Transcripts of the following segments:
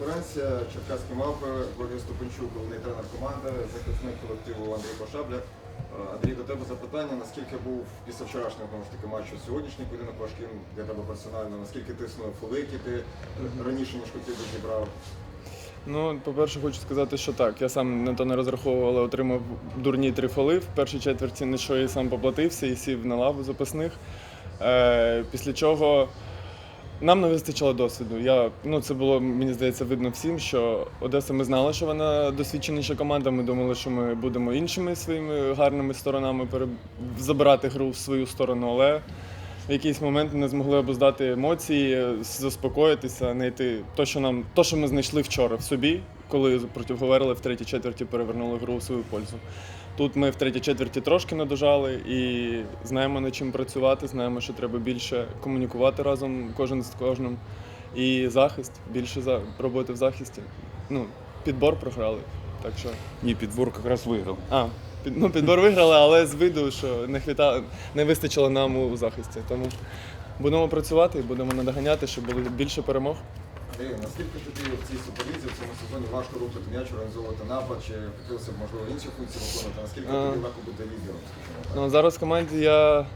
прес-конференція. Черкаські мавпи, Георгій Ступенчук, головний тренер команди, захисник колективу Андрій Пошабля. Е, Андрій, до тебе запитання, наскільки був після вчорашнього знову ж таки матчу сьогоднішній поєдинок важким для тебе персонально, наскільки тиснули фоли, які ти раніше ніж хотів би зібрав? Ну, по-перше, хочу сказати, що так. Я сам на то не розраховував, але отримав дурні три фоли. В першій четверті на що і сам поплатився і сів на лаву запасних. Е, після чого нам не вистачило досвіду. Я, ну, це було, мені здається, видно всім, що Одеса ми знали, що вона досвідченіша команда. Ми думали, що ми будемо іншими своїми гарними сторонами забирати гру в свою сторону, але в якийсь момент не змогли обуздати емоції, заспокоїтися, знайти то, що нам, то, що ми знайшли вчора в собі, коли проти Говерли в третій четверті перевернули гру у свою пользу. Тут ми в третій четверті трошки надожали і знаємо над чим працювати, знаємо, що треба більше комунікувати разом кожен з кожним. І захист, більше за роботи в захисті. Ну, підбор програли. Так що. Ні, підбор якраз виграв. А, під, ну, підбор виграли, але з виду, що не, хвіта, не вистачило нам у захисті. Тому будемо працювати і будемо надоганяти, щоб було більше перемог. Андрій, наскільки тобі в цій суперлізі в цьому сезоні важко рухати м'яч, організовувати напад, чи хотілося б, можливо, інші функції виконувати, наскільки тобі легко бути лідером, скажімо? Ну, зараз в команді я.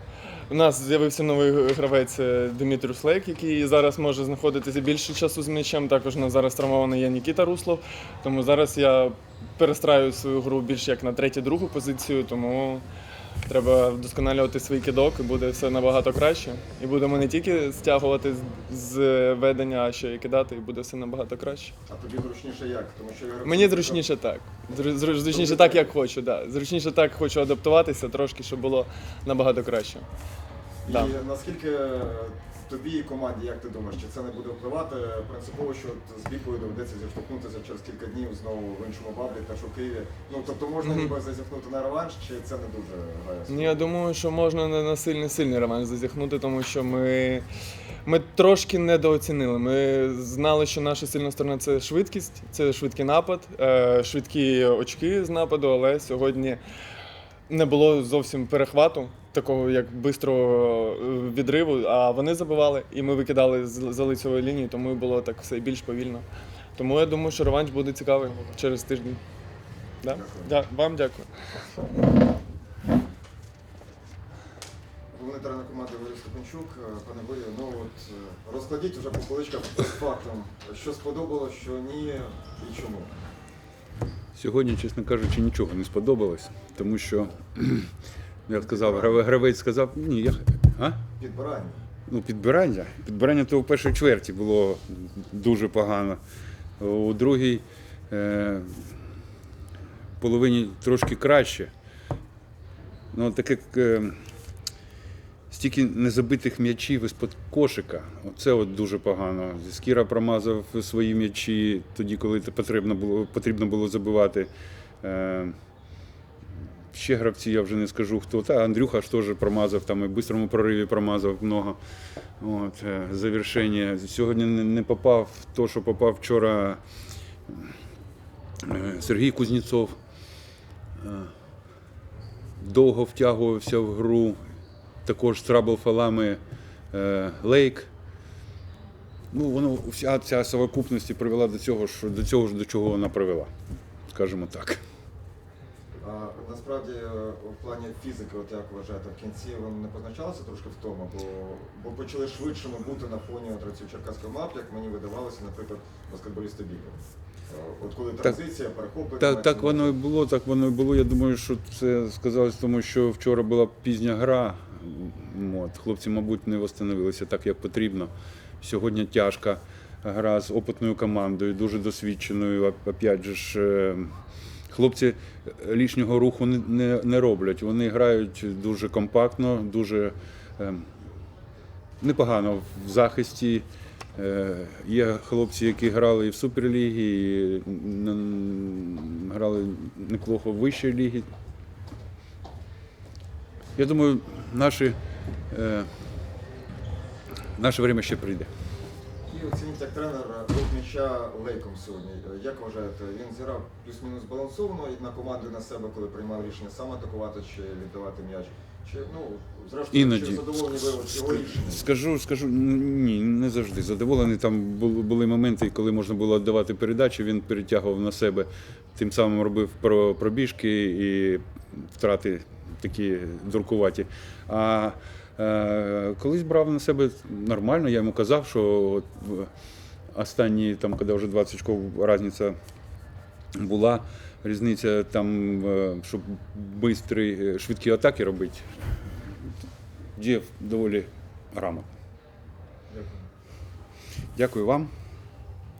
У нас з'явився новий гравець е, Дмитріус який зараз може знаходитися більше часу з м'ячем. Також у нас зараз травмований є Нікіта Руслов. Тому зараз я перестраю свою гру більш як на третю-другу позицію, тому треба вдосконалювати свій кидок і буде все набагато краще. І будемо не тільки стягувати з- ведення, а ще й кидати, і буде все набагато краще. А тобі зручніше як? Тому що я Мені зручніше так. Зру- зру- Зручніше так, як хочу. Да. Зручніше так хочу адаптуватися трошки, щоб було набагато краще. І наскільки тобі і команді, як ти думаєш, чи це не буде впливати принципово, що з бікою доведеться зіштовхнутися через кілька днів знову в іншому баблі, теж у Києві. Ну тобто можна ніби зазіхнути на реванш, чи це не дуже грає? Ну, я думаю, що можна не на сильний сильний реванш зазіхнути, тому що ми, ми трошки недооцінили. Ми знали, що наша сильна сторона це швидкість, це швидкий напад, е, швидкі очки з нападу, але сьогодні не було зовсім перехвату, такого як бистрого е, відриву, а вони забивали, і ми викидали з за лицевої лінії, тому було так все більш повільно. Тому я думаю, що реванш буде цікавий через тиждень. Да? Да, вам дякую. Головний тренер команди Валерій Степанчук, Е, пане Валерію, ну от е, розкладіть вже по поличках з фактом, що сподобалось, що ні, і чому. Сьогодні, чесно кажучи, нічого не сподобалось, тому що, я сказав, гравець сказав, ні, я. А? Підбирання. Ну, підбирання. Підбирання то в першій чверті було дуже погано. У другій е, половині трошки краще. Ну, таке е, стільки незабитих м'ячів із-под кошика. Це от дуже погано. Скіра промазав свої м'ячі тоді, коли потрібно було, потрібно було забивати. Е, Ще гравці, я вже не скажу хто. Та Андрюха ж теж промазав, там і в бистрому прориві промазав много. От, е, завершення. Сьогодні не попав те, що попав вчора е, Сергій Кузнєцов. Довго втягувався в гру. Також з трабл-фалами е, Лейк. Ну, воно вся ця совокупність привела до цього, що до цього ж до чого вона привела, скажімо так. А насправді е, в плані фізики, от як вважаєте, в кінці воно не позначалося трошки втома, бо, бо почали швидшими бути на фоні от цього черкаського мап, як мені видавалося, наприклад, баскетболісти бігали. Е, От коли транзиція, перехоплення. Так, так воно і було, так воно і було. Я думаю, що це сказалось, тому що вчора була пізня гра. От, хлопці, мабуть, не встановилися так, як потрібно. Сьогодні тяжка гра з опитною командою, дуже досвідченою. Опять же ж, е, хлопці лишнього руху не, не, роблять. Вони грають дуже компактно, дуже е, непогано в захисті. Е, Є хлопці, які грали і в Суперлігі, і грали неплохо в вищій лігі. Я думаю, наші, е, наше время ще прийде. І оцініть як тренер рух м'яча лейком сьогодні. Як вважаєте, він зіграв плюс-мінус балансовано і на команду на себе, коли приймав рішення сам атакувати чи віддавати м'яч? Чи, ну, зрештою, Іноді. чи задоволені ви от його рішенням? Скажу, скажу, ні, не завжди задоволений. Там були, були моменти, коли можна було віддавати передачі, він перетягував на себе, тим самим робив про пробіжки і втрати такі дуркуваті. А е, колись брав на себе нормально, я йому казав, що от, останні, там, коли вже 20 очков різниця була, різниця там, е, щоб бистрі, швидкі атаки робити, діяв доволі грамотно. Дякую вам.